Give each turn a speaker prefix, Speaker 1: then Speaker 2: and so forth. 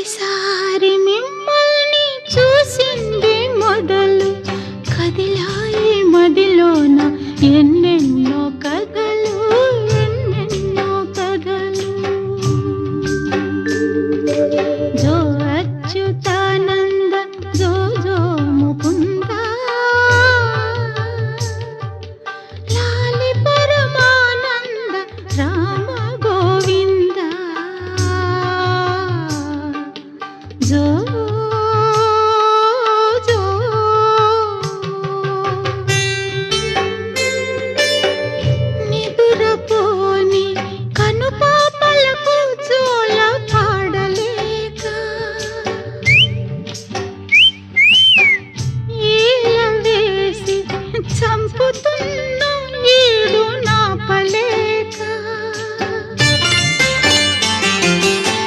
Speaker 1: మొదటిసారి మిమ్మల్ని చూసింది మొదలు. కదిలాయి మదిలోన ఎన్నెన్నో కగలు ఎన్నెన్నో కగలు జో అచ్యుతానంద జో జో ముకుంద. పరమానంద రామ சம்புத்தும்